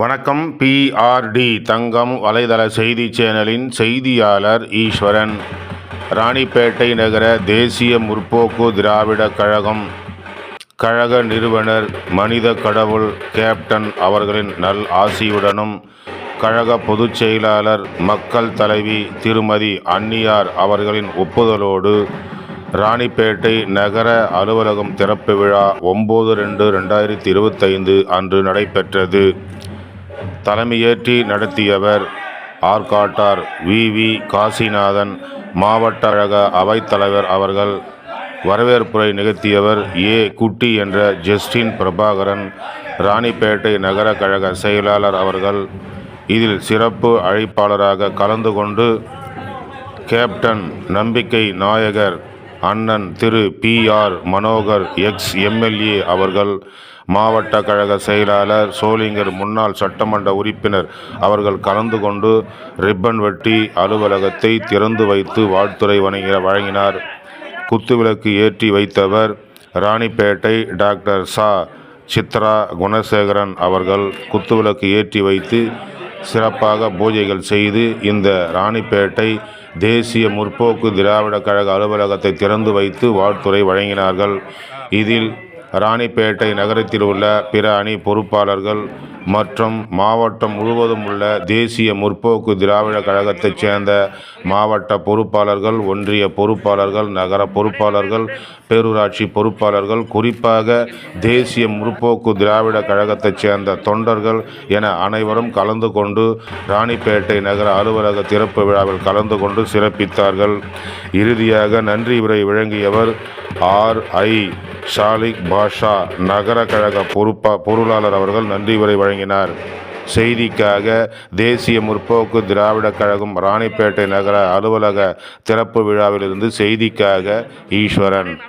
வணக்கம் பிஆர்டி தங்கம் வலைதள செய்தி சேனலின் செய்தியாளர் ஈஸ்வரன். ராணிப்பேட்டை நகர தேசிய முற்போக்கு திராவிடக் கழகம் கழக நிறுவனர் மனித கடவுள் கேப்டன் அவர்களின் நல் ஆசியுடனும் கழக பொதுச் செயலாளர் மக்கள் தலைவி திருமதி அன்னியார் அவர்களின் ஒப்புதலோடு ராணிப்பேட்டை நகர அலுவலகம் திறப்பு விழா ஒம்பது ரெண்டு ரெண்டாயிரத்தி இருபத்தைந்து அன்று நடைபெற்றது. தலைமையேற்றி நடத்தியவர் ஆர்காட்டார் வி. வி. காசிநாதன் மாவட்ட கழக அவைத்தலைவர் அவர்கள் வரவேற்புரை நிகழ்த்தியவர் ஏ. குட்டி என்ற ஜஸ்டின் பிரபாகரன் ராணிப்பேட்டை நகர கழக செயலாளர் அவர்கள். இதில் சிறப்பு அழைப்பாளராக கலந்து கொண்டு கேப்டன் நம்பிக்கை நாயகர் அண்ணன் திரு P R Manohar ex MLA அவர்கள் மாவட்ட கழக செயலாளர் சோளிங்கர் முன்னாள் சட்டமன்ற உறுப்பினர் அவர்கள் கலந்து கொண்டு ரிப்பன் வெட்டி அலுவலகத்தை திறந்து வைத்து வாழ்த்துறை வணங்கி வழங்கினார். குத்துவிளக்கு ஏற்றி வைத்தவர் ராணிப்பேட்டை டாக்டர் சா. சித்ரா குணசேகரன் அவர்கள் குத்துவிளக்கு ஏற்றி வைத்து சிறப்பாக பூஜைகள் செய்து இந்த ராணிப்பேட்டை தேசிய முற்போக்கு திராவிட கழக அலுவலகத்தை திறந்து வைத்து வாழ்த்துரை வழங்கினார்கள். இதில் ராணிப்பேட்டை நகரத்தில் உள்ள பிற அணி பொறுப்பாளர்கள் மற்றும் மாவட்டம் முழுவதும் உள்ள தேசிய முற்போக்கு திராவிட கழகத்தைச் சேர்ந்த மாவட்ட பொறுப்பாளர்கள் ஒன்றிய பொறுப்பாளர்கள் நகர பொறுப்பாளர்கள் பேரூராட்சி பொறுப்பாளர்கள் குறிப்பாக தேசிய முற்போக்கு திராவிட கழகத்தைச் சேர்ந்த தொண்டர்கள் என அனைவரும் கலந்து கொண்டு ராணிப்பேட்டை நகர அலுவலக திறப்பு விழாவில் கலந்து கொண்டு சிறப்பித்தார்கள். இறுதியாக நன்றி உரை வழங்கியவர் ஆர் ஐ ஷாலிக் பாஷா நகர கழக பொறுப்பா பொருளாளர் அவர்கள் நன்றி உரை வழங்கினார். செய்திக்காக தேசிய முற்போக்கு திராவிடக் கழகம் ராணிப்பேட்டை நகர அலுவலக திறப்பு விழாவிலிருந்து செய்திக்காக ஈஸ்வரன்.